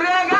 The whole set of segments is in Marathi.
Escorrega!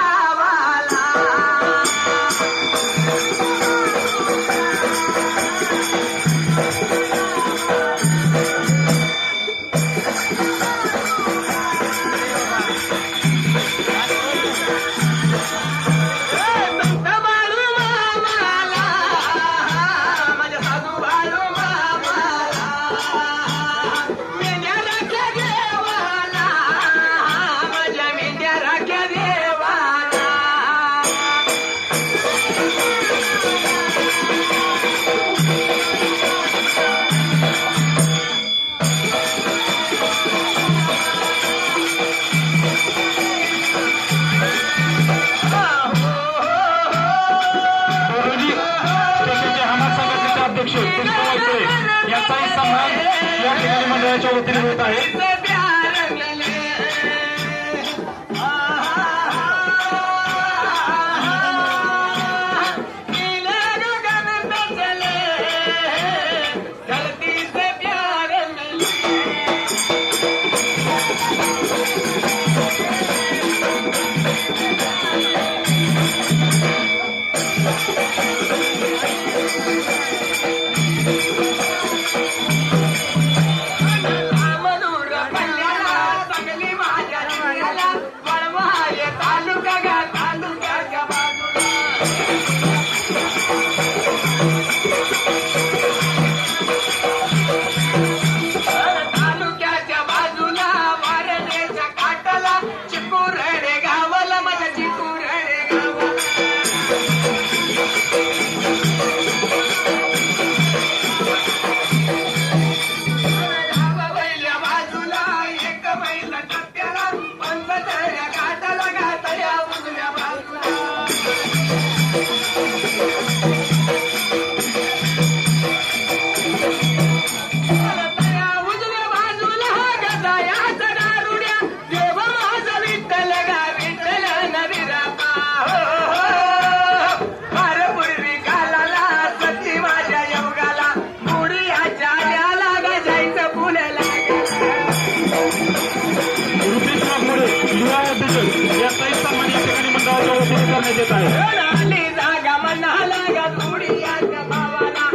करण्यात येत आहे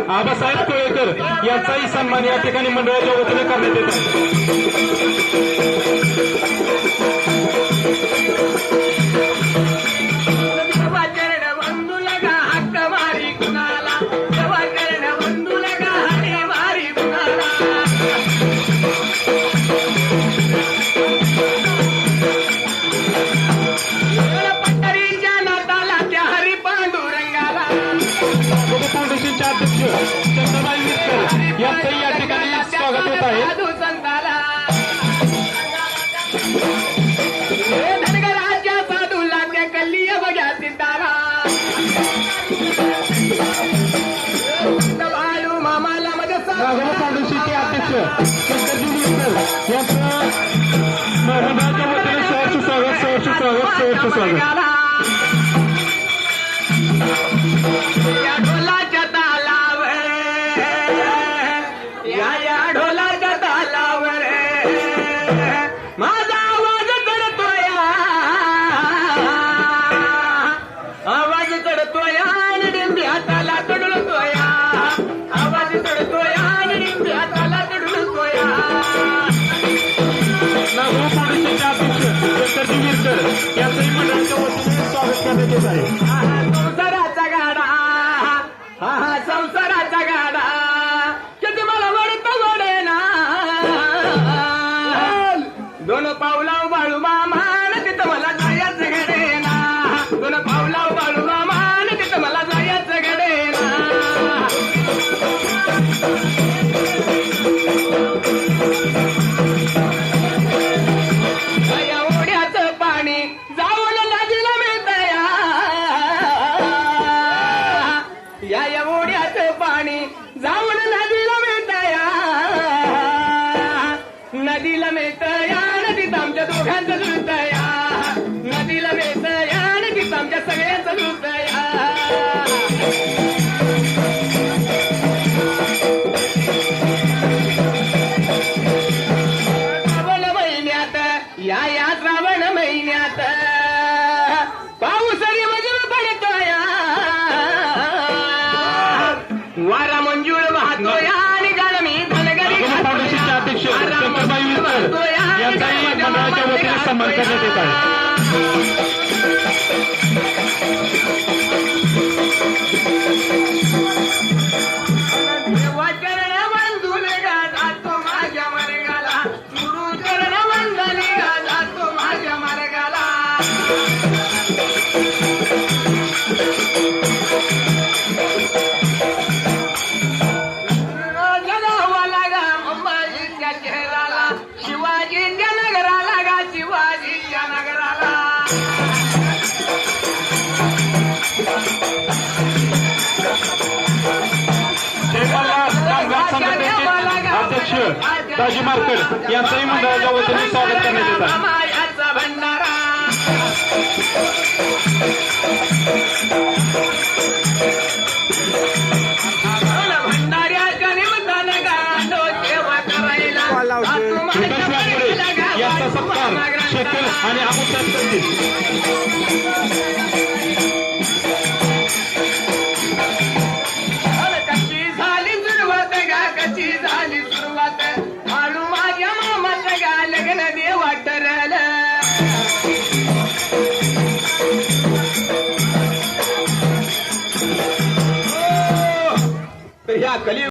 आबासाहेब कोळेकर यांचाही सन्मान या ठिकाणी मंडळाच्या वतीने करण्यात येत आहे. शंकरबाई यांचं या ठिकाणी स्वागत होत आहे धनगराच्या साधू लागल्या कल्ली बघ्या सितारा बाळू मामाला मध्ये साधूशी ते अध्यक्ष शंकरजी विठ्ठल यांचं महाराजांच्या वतीने सहर्ष स्वागत सहर्ष स्वागत सहर्ष स्वागत नक्कीच आहे संसाराचा गाडा. हा हा संसार. या या श्रावण महिन्यात. पाऊस मजूर पडतोय. वारा मंजूळ वाहतोय आणि गाणं धनगरी अध्यक्ष शंकरबाई विरकर यांचाही मंडळाच्या वतीने सन्मान करण्यात येत आहे शिवाजीच्या नगराला गा शिवाजीच्या नगराला. अध्यक्ष दाजी मार्कड यांचंही मंडळाच्या वतीने स्वागत करण्यात येत आहे. भंडारा. आणि आपण त्यात